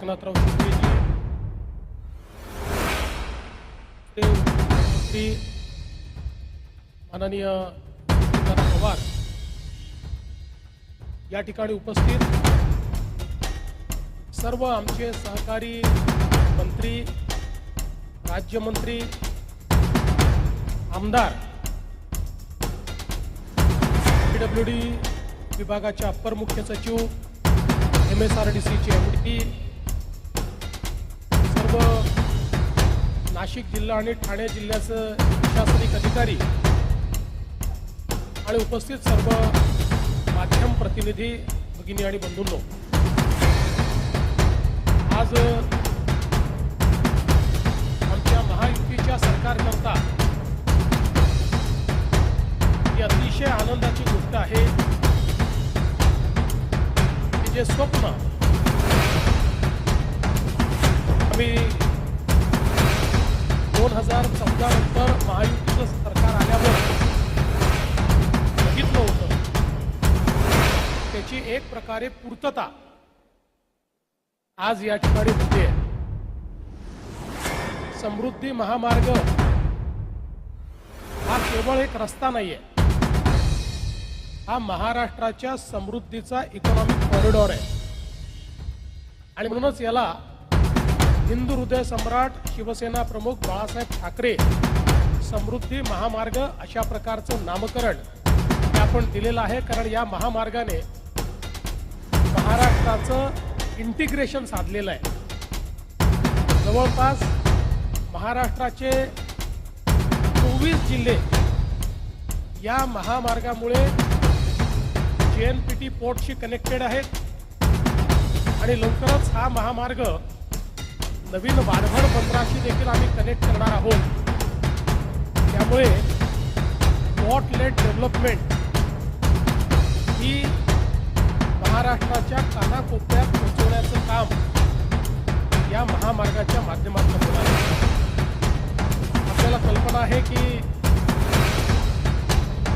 एकनाथराव शिंदेजी माननीय पवार या ठिकाणी उपस्थित. सर्व आमचे सहकारी मंत्री राज्यमंत्री आमदार पीडब्ल्यू डी विभागाचे अप्पर मुख्य सचिव एम एस आर डी सीचे एम डी नाशिक जिल्हा आणि ठाणे जिल्ह्याचं प्रशासनिक अधिकारी आणि उपस्थित सर्व माध्यम प्रतिनिधी भगिनी आणि बंधूंनो आज आमच्या महायुतीच्या सरकारकरता ही अतिशय आनंदाची गोष्ट आहे की जे स्वप्न आम्ही दोन हजार चौदा नंतर महायुतीचं सरकार आल्यावर बघितलं होतं. त्याची एक प्रकारे पूर्तता आज या ठिकाणी होते. समृद्धी महामार्ग हा केवळ एक रस्ता नाहीये. हा महाराष्ट्राच्या समृद्धीचा इकॉनॉमिक कॉरिडॉर आहे. आणि म्हणूनच याला हिंदू हृदय सम्राट शिवसेना प्रमुख बाळासाहेब ठाकरे समृद्धी महामार्ग अशा प्रकारचं नामकरण हे आपण दिलेलं आहे. कारण या महामार्गाने महाराष्ट्राचं इंटिग्रेशन साधलेलं आहे. जवळपास महाराष्ट्राचे चोवीस जिल्हे या महामार्गामुळे जे एन पी टी पोर्टशी कनेक्टेड आहेत. आणि लवकरच हा महामार्ग नवीन वाढवण बंदराशी देखील आम्ही कनेक्ट करणार आहोत. त्यामुळे पोर्ट लेट डेव्हलपमेंट ही महाराष्ट्राच्या कानाकोपऱ्यात पोहोचवण्याचं काम या महामार्गाच्या माध्यमातून होणार आहे. आपल्याला कल्पना आहे की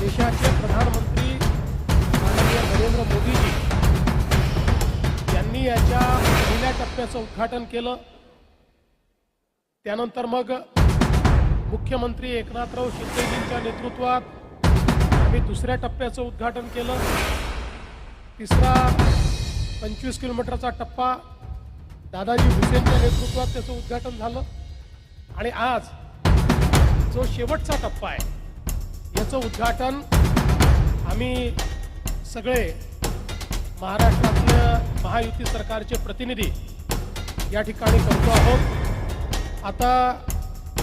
देशाचे प्रधानमंत्री माननीय नरेंद्र मोदीजी यांनी याच्या पहिल्या टप्प्याचं उद्घाटन केलं. त्यानंतर मग मुख्यमंत्री एकनाथराव शिंदेजींच्या नेतृत्वात आम्ही दुसऱ्या टप्प्याचं उद्घाटन केलं. तिसरा पंचवीस किलोमीटरचा टप्पा दादाजी भुसेनच्या नेतृत्वात त्याचं उद्घाटन झालं. आणि आज जो शेवटचा टप्पा आहे याचं उद्घाटन आम्ही सगळे महाराष्ट्रातल्या महायुती सरकारचे प्रतिनिधी या ठिकाणी करतो आहोत. आता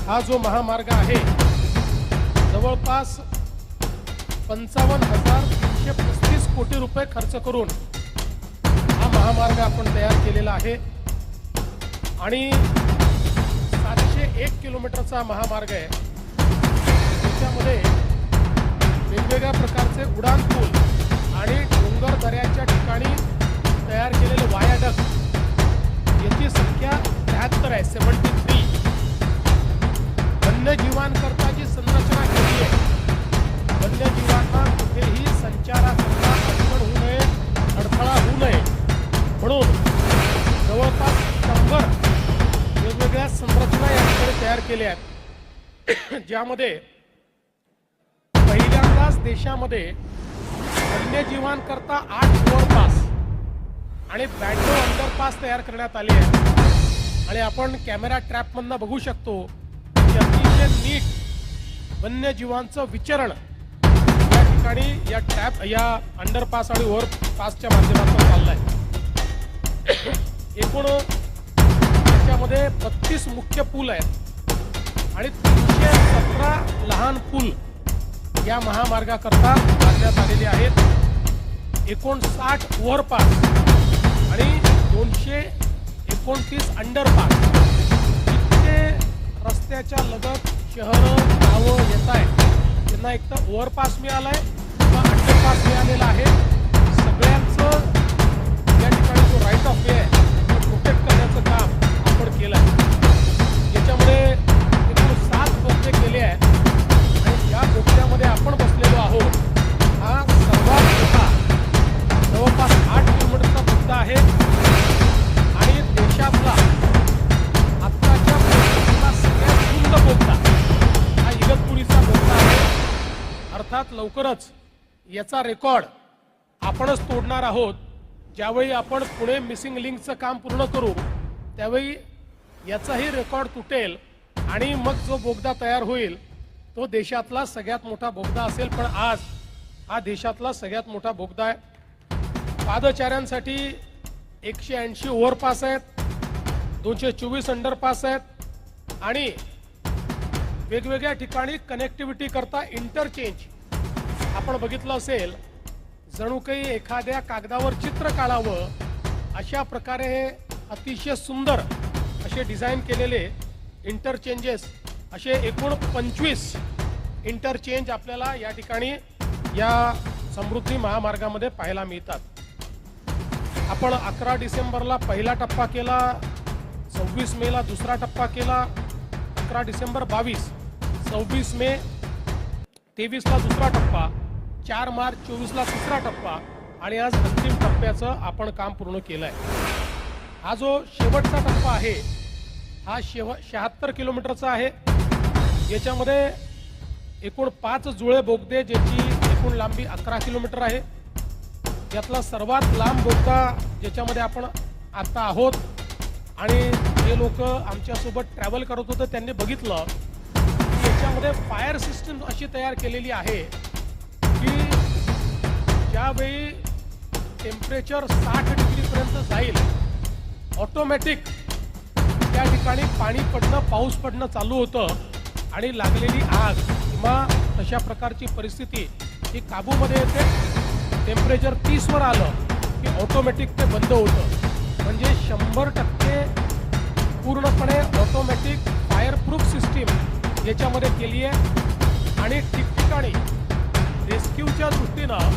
हा जो महामार्ग आहे जवळपास पंचावन्न हजार तीनशे पस्तीस कोटी रुपये खर्च करून हा महामार्ग आपण तयार केलेला आहे. आणि सातशे एक किलोमीटरचा महामार्ग आहे. त्याच्यामध्ये वेगवेगळ्या प्रकारचे उडान पूल आणि डोंगर दऱ्याच्या ठिकाणी तयार केलेले वायाडक याची संख्या त्र्याहत्तर आहे सेवन्टी थ्री. वन्यजीवांकरता जी संरचना केली आहे. वन्यजीवांना कुठेही संचाराकरता अडचण होऊ नये अडथळा होऊ नये. म्हणून जवळपास शंभर वेगवेगळ्या संरचना या तयार केल्या आहेत. ज्यामध्ये पहिल्यांदाच देशामध्ये वन्यजीवांकरता आठ ओव्हरपास आणि ब्याण्णव अंडरपास तयार करण्यात आले आहेत आणि आपण कॅमेरा ट्रॅपमधनं बघू शकतो की अतिशय नीट वन्यजीवांचं विचरण या ठिकाणी या टॅप या अंडरपास आणि ओव्हरपासच्या माध्यमातून चाललंय. एकूण त्याच्यामध्ये बत्तीस मुख्य पूल आहेत आणि तीनशे सतरा लहान पूल या महामार्गाकरता बांधण्यात आलेले आहेत. एकोणसाठ ओव्हरपास आणि दोनशे एकोणतीस अंडरपास इतके रस्त्याच्या लगत शहरं गावं येत आहेत. त्यांना एक तर ओव्हरपास आहे किंवा अंडरपास मिळालेला आहे. सगळ्यांचं याचा रेकॉर्ड आपणच तोडणार आहोत. ज्यावेळी आपण पुणे मिसिंग लिंकचं काम पूर्ण करू त्यावेळी याचाही रेकॉर्ड तुटेल आणि मग जो बोगदा तयार होईल तो देशातला सगळ्यात मोठा बोगदा असेल. पण आज हा देशातला सगळ्यात मोठा बोगदा आहे. पादचाऱ्यांसाठी एकशे ऐंशी ओव्हरपास आहेत दोनशे चोवीस अंडरपास आहेत आणि वेगवेगळ्या ठिकाणी कनेक्टिव्हिटी करता इंटरचेंज आपण बघितलं असेल जणू काही एखाद्या कागदावर चित्र काढावं अशा प्रकारे हे अतिशय सुंदर असे डिझाईन केलेले इंटरचेंजेस असे एकूण पंचवीस इंटरचेंज आपल्याला या ठिकाणी या समृद्धी महामार्गामध्ये पाहायला मिळतात. आपण अकरा डिसेंबरला पहिला टप्पा केला सव्वीस मेला दुसरा टप्पा केला अकरा डिसेंबर बावीस सव्वीस मे तेवीसला दुसरा टप्पा चार मार्च चोवीसला तिसरा टप्पा आणि आज अंतिम टप्प्याचं आपण काम पूर्ण केलं आहे हा जो शेवटचा टप्पा आहे हा शेव शहात्तर किलोमीटरचा आहे. याच्यामध्ये एकूण पाच जुळे बोगदे ज्याची एकूण लांबी अकरा किलोमीटर आहे. यातला सर्वात लांब बोगदा ज्याच्यामध्ये आपण आता आहोत आणि जे लोक आमच्यासोबत ट्रॅव्हल करत होतं त्यांनी बघितलं की याच्यामध्ये फायर सिस्टम अशी तयार केलेली आहे. ज्यावेळी टेम्परेचर साठ डिग्रीपर्यंत जाईल. ऑटोमॅटिक त्या ठिकाणी पाणी पडणं पाऊस पडणं चालू होतं आणि लागलेली आग किंवा तशा प्रकारची परिस्थिती ही काबूमध्ये येते. टेम्परेचर तीसवर आलं की ऑटोमॅटिक ते बंद होतं. म्हणजे शंभर टक्के पूर्णपणे ऑटोमॅटिक फायरप्रूफ सिस्टीम याच्यामध्ये केली आहे आणि ठिकठिकाणी रेस्क्यूच्या दृष्टीनं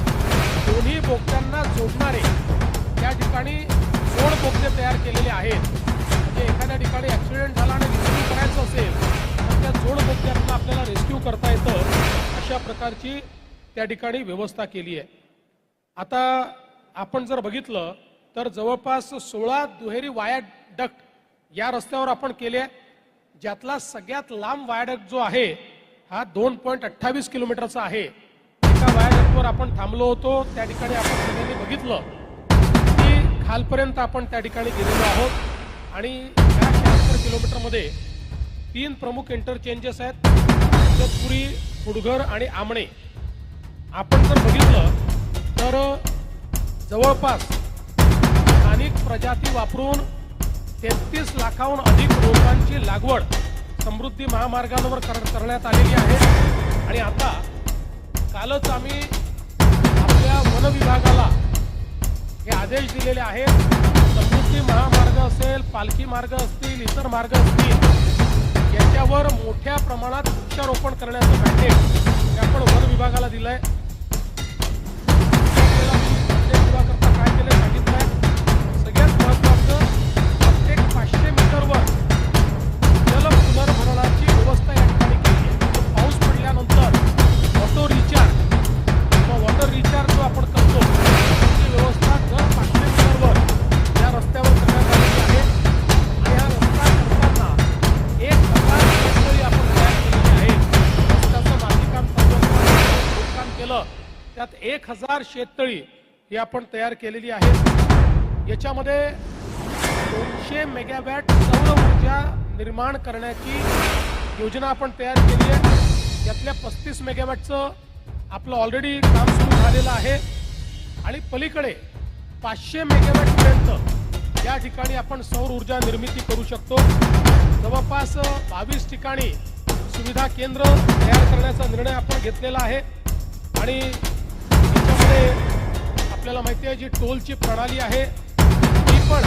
दोन्ही बोगद्यांना जोडणारे त्या ठिकाणी सोड बोगदे तयार केलेले आहेत. म्हणजे एखाद्या ठिकाणी ॲक्सिडेंट झाला आणि रेस्क्यू करायचं असेल तर त्या जोड बोगद्यातनं आपल्याला रेस्क्यू करता येतं अशा प्रकारची त्या ठिकाणी व्यवस्था केली आहे. आता आपण जर बघितलं तर जवळपास सोळा दुहेरी वाया डक्ट या रस्त्यावर आपण केले ज्यातला सगळ्यात लांब वायाडक्ट जो आहे हा दोन पॉईंट अठ्ठावीस किलोमीटरचा आहे. एका वायाडक्टवर आपण थांबलो होतो त्या ठिकाणी आपण सगळ्यांनी बघितलं की खालपर्यंत आपण त्या ठिकाणी गेलेलो आहोत. आणि या शहात्तर किलोमीटरमध्ये तीन प्रमुख इंटरचेंजेस आहेत इगतपुरी फुडघर आणि आमणे. आपण जर बघितलं तर जवळपास स्थानिक प्रजाती वापरून तेहतीस लाखाहून अधिक रोपांची लागवड समृद्धी महामार्गांवर कर करण्यात आलेली आहे. आणि आता कालच आम्ही आपल्या वन विभागाला हे आदेश दिलेले आहेत. समृद्धी महामार्ग असेल पालखी मार्ग असतील इतर मार्ग असतील याच्यावर मोठ्या प्रमाणात वृक्षारोपण करण्याचं मॅन्डेट हे आपण वन विभागाला दिलं आहे त्यात एक हजार शेततळी ही आपण तयार केलेली आहे याच्यामध्ये दोनशे मेगावॅट सौर ऊर्जा निर्माण करण्याची योजना आपण तयार केली आहे. यातल्या पस्तीस मेगावॅटचं आपलं ऑलरेडी काम सुरू झालेलं आहे. आणि पलीकडे पाचशे मेगावॅटपर्यंत या ठिकाणी आपण सौर ऊर्जा निर्मिती करू शकतो. जवळपास बावीस ठिकाणी सुविधा केंद्र तयार करण्याचा निर्णय आपण घेतलेला आहे. आणि याच्यामध्ये आपल्याला माहिती आहे जी टोलची प्रणाली आहे ती पण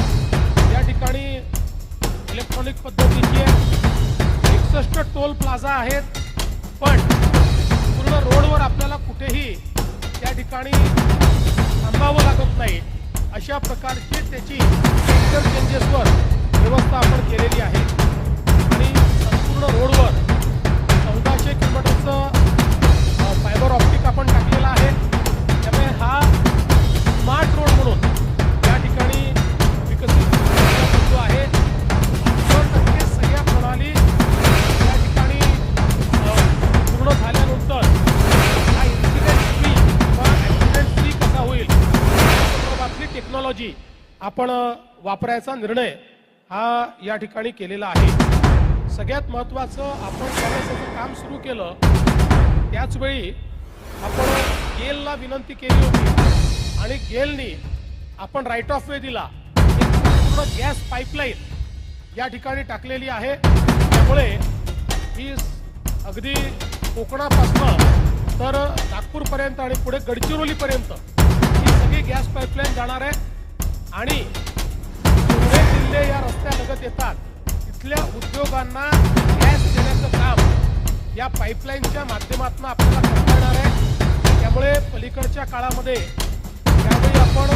या ठिकाणी इलेक्ट्रॉनिक पद्धतीची आहे. एकसष्ट टोल प्लाझा आहेत पण पूर्ण रोडवर आपल्याला कुठेही त्या ठिकाणी थांबावं लागत नाही. अशा प्रकारची त्याची इंटरचेंजेसवर व्यवस्था आपण केलेली आहे. आणि संपूर्ण रोडवर आपण वापरायचा निर्णय हा या ठिकाणी केलेला आहे. सगळ्यात महत्त्वाचं आपण त्यावेळेस काम सुरू केलं त्याचवेळी आपण गेलला विनंती केली होती आणि गेलनी आपण राईट ऑफ वे दिला. पूर्ण गॅस पाईपलाईन या ठिकाणी टाकलेली आहे. त्यामुळे ही अगदी कोकणापासनं तर नागपूरपर्यंत आणि पुढे गडचिरोलीपर्यंत ही सगळी गॅस पाईपलाईन जाणार आहे. आणि पुणे जिल्हे या रस्त्यालगत येतात. तिथल्या उद्योगांना गॅस देण्याचं काम या पाईपलाईनच्या माध्यमातून आपल्याला करता येणार आहे. त्यामुळे पलीकडच्या काळामध्ये ज्यावेळी आपण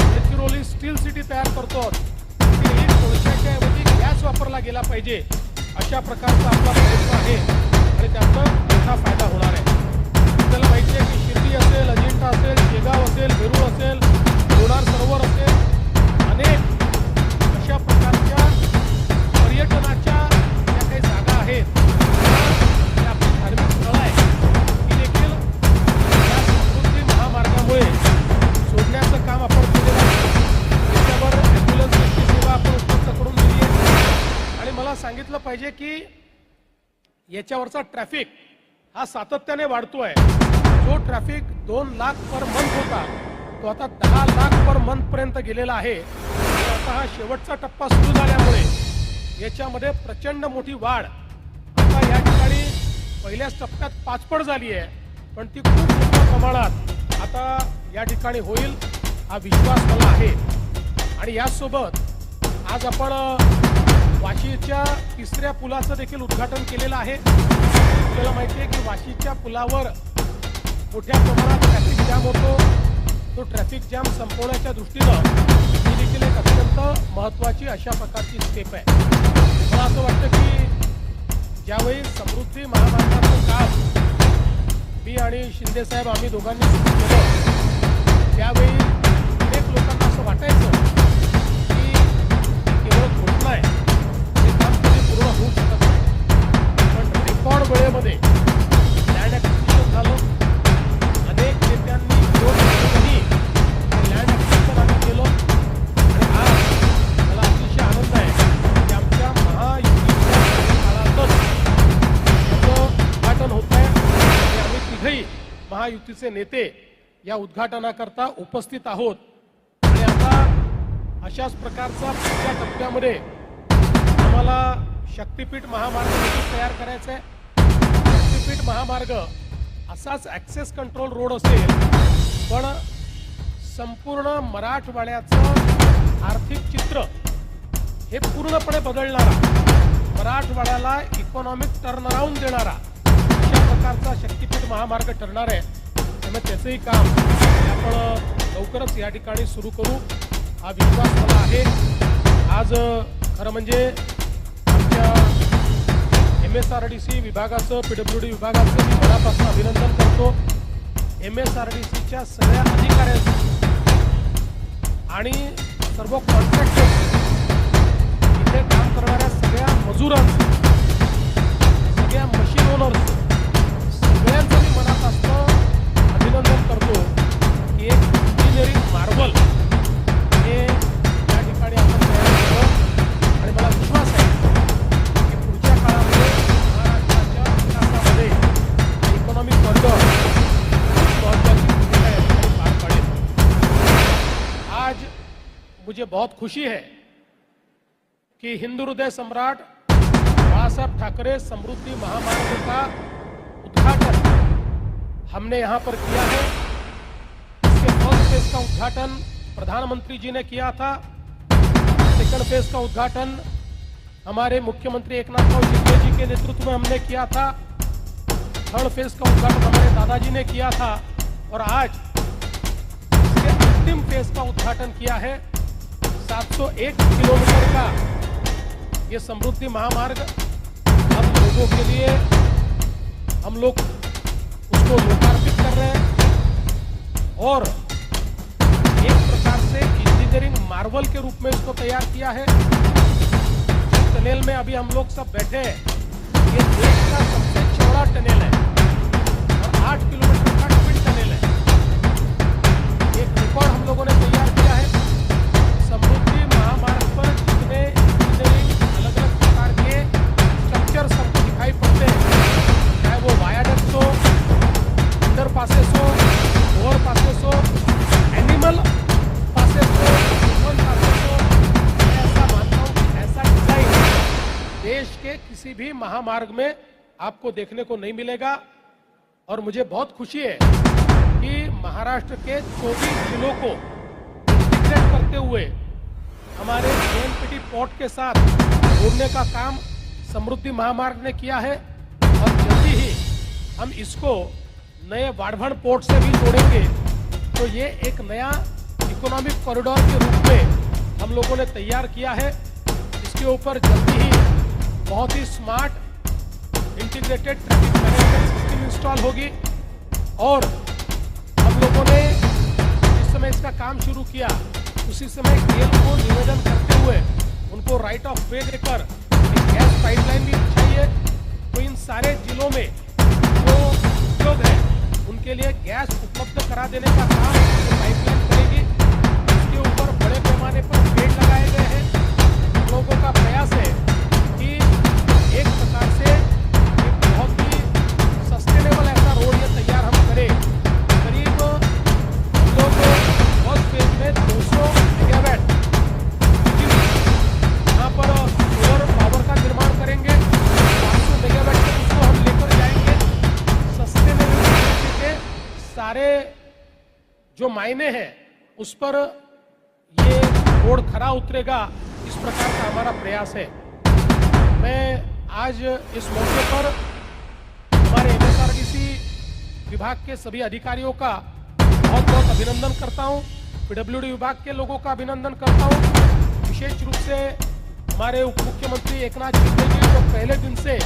गडचिरोली स्टील सिटी तयार करतो ही कोळशाच्या ऐवजी गॅस वापरला गेला पाहिजे अशा प्रकारचा आपला प्रयत्न आहे आणि त्याचा मोठा फायदा होणार आहे. याच्यावरचा ट्रॅफिक हा सातत्याने वाढतोय. जो ट्रॅफिक दोन लाख पर मंथ होता तो आता दहा लाख पर मंथ पर्यंत गेलेला आहे. आता हा शेवटचा टप्पा सुरू झाल्यामुळे याच्यामध्ये प्रचंड मोठी वाढ आता या ठिकाणी पहिल्याच टप्प्यात पाचपट झाली आहे. पण ती खूप मोठ्या प्रमाणात आता या ठिकाणी होईल हा विश्वास मला आहे. आणि याचसोबत आज आपण वाशीच्या तिसऱ्या पुलाचं देखील उद्घाटन केलेलं आहे. आपल्याला माहिती आहे की वाशीच्या पुलावर मोठ्या प्रमाणात ट्रॅफिक जॅम होतो. तो ट्रॅफिक जॅम संपवण्याच्या दृष्टीनं ही देखील एक अत्यंत महत्त्वाची अशा प्रकारची स्टेप आहे. मला असं वाटतं की ज्यावेळी समृद्धी महामार्गाचं काम मी आणि शिंदेसाहेब आम्ही दोघांनी सुरू केलं त्यावेळी अनेक लोकांना असं वाटायचं की केवळ घोषणा आहे. वेळेमध्ये लँड ॲक्विजिशन झालं. अनेक नेत्यांनी विरोध लँड ॲक्विजिशन आम्ही केलं. आणि आज मला अतिशय आनंद आहे की आमच्या महायुतीच्या काळातच याचं उद्घाटन होत आहे. आणि आम्ही तिघही महायुतीचे नेते या उद्घाटनाकरता उपस्थित आहोत. आणि आता अशाच प्रकारचा पुढच्या टप्प्यामध्ये आम्हाला शक्तीपीठ महामार्ग तयार करायचं आहे शक्तीपीठ महामार्ग असाच ॲक्सेस कंट्रोल रोड असेल पण संपूर्ण मराठवाड्याचं आर्थिक चित्र हे पूर्णपणे बदलणारा मराठवाड्याला इकॉनॉमिक टर्नअराऊंड देणारा अशा प्रकारचा शक्तीपीठ महामार्ग ठरणार आहे. त्यामुळे त्याचंही काम आपण लवकरच या ठिकाणी सुरू करू. हा विश्वास मला आहे. आज खरं म्हणजे M S R D C विभागाचं पी डब्ल्यू डी विभागाचं मी मनापासून अभिनंदन करतो. एम एस आर डी सीच्या सगळ्या अधिकाऱ्यांचं आणि सर्व कॉन्ट्रॅक्टर्स इथे काम करणाऱ्या सगळ्या मजुरांचं सगळ्या मशीन ओनर्स सगळ्यांचं मी मनापासून अभिनंदन करतो की एक इंजिनिअरिंग मार्बल बहुत खुशी है कि हिंदू हृदय सम्राट बाला साहब ठाकरे समृद्धि महामार्ग का उद्घाटन हमने यहाँ पर किया है। इसके फ़र्स्ट फ़ेज़ का उद्घाटन प्रधानमंत्री जी ने किया था। सेकंड फ़ेज़ का उद्घाटन हमारे मुख्यमंत्री एकनाथ राव शिंदे जी के नेतृत्व में हमने किया था। थर्ड फ़ेज़ का उद्घाटन हमारे दादाजी ने किया था और आज इसके अंतिम फ़ेज़ का उद्घाटन किया है। 701 किलोमीटर का ये समृद्धि महामार्ग हम लोगों के लिए हम लोग उसको लोकार्पित कर रहे हैं। और एक प्रकार से इंजीनियरिंग मार्वल के रूप में इसको तैयार किया है। टनेल में अभी हम लोग सब बैठे हैं, ये देश का सबसे चौड़ा टनेल है। और आठ किलोमीटर का ट्विन टनेल है। एक रिकॉर्ड हम लोगों ने तैयार आपको देखने को नहीं मिलेगा और मुझे बहुत खुशी है कि महाराष्ट्र के 24 जिलों को करते हुए हमारे जेएनपीटी पोर्ट के साथ जोड़ने का काम समृद्धि महामार्ग ने किया है और जल्दी ही हम इसको नए वाड़भण पोर्ट से भी जोड़ेंगे। तो ये एक नया इकोनॉमिक कॉरिडोर के रूप में हम लोगों ने तैयार किया है। इसके ऊपर जल्दी ही बहुत ही smart integrated traffic management system install होगी। और हम लोगों ने जिस समय इसका काम शुरू किया, उसी समय केल को निवेदन करते हुए उनको राइट ऑफ़ वे देकर गैस पाइपलाइन भी चाहिए। तो इन सारे जिलों में जो उद्योग है, उनके लिए गैस उपलब्ध करा देने का काम पाइपलाइन मायने हैं, उस पर ये रोड खरा उतरेगा। इस प्रकार का हमारा प्रयास है। मैं आज इस मौके पर हमारे एमएसआरडीसी विभाग के सभी अधिकारियों का बहुत बहुत अभिनंदन करता हूँ। पीडब्ल्यूडी विभाग के लोगों का अभिनंदन करता हूँ। विशेष रूप से हमारे उप मुख्यमंत्री एकनाथ शिंदे जी जो पहले दिन से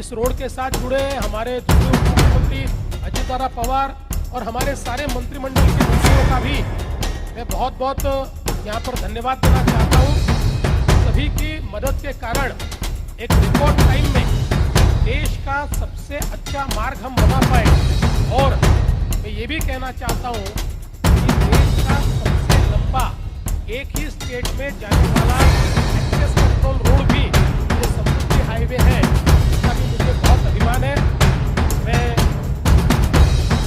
इस रोड के साथ जुड़े हमारे दूसरे उप मुख्यमंत्री अजित पवार और हमारे सारे मंत्रिमंडल के मंत्रियों का भी मैं बहुत बहुत यहाँ पर धन्यवाद देना चाहता हूँ। सभी की मदद के कारण एक रिकॉर्ड टाइम में देश का सबसे अच्छा मार्ग हम बना पाए। और मैं ये भी कहना चाहता हूँ कि देश का सबसे लंबा एक ही स्टेट में जाने वाला एक्सेस कंट्रोल रोड भी जो समुद्री हाईवे है। उसका भी मुझे बहुत अभिमान है। मैं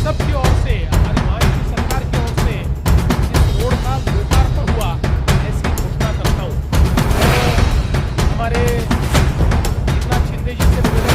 सब की ओर से हमारे की सरकार की ओर से इस रोड का लोकार्पण हुआ ऐसी घोषणा करता हूँ। हमारे एकनाथ शिंदे जी से निवेदन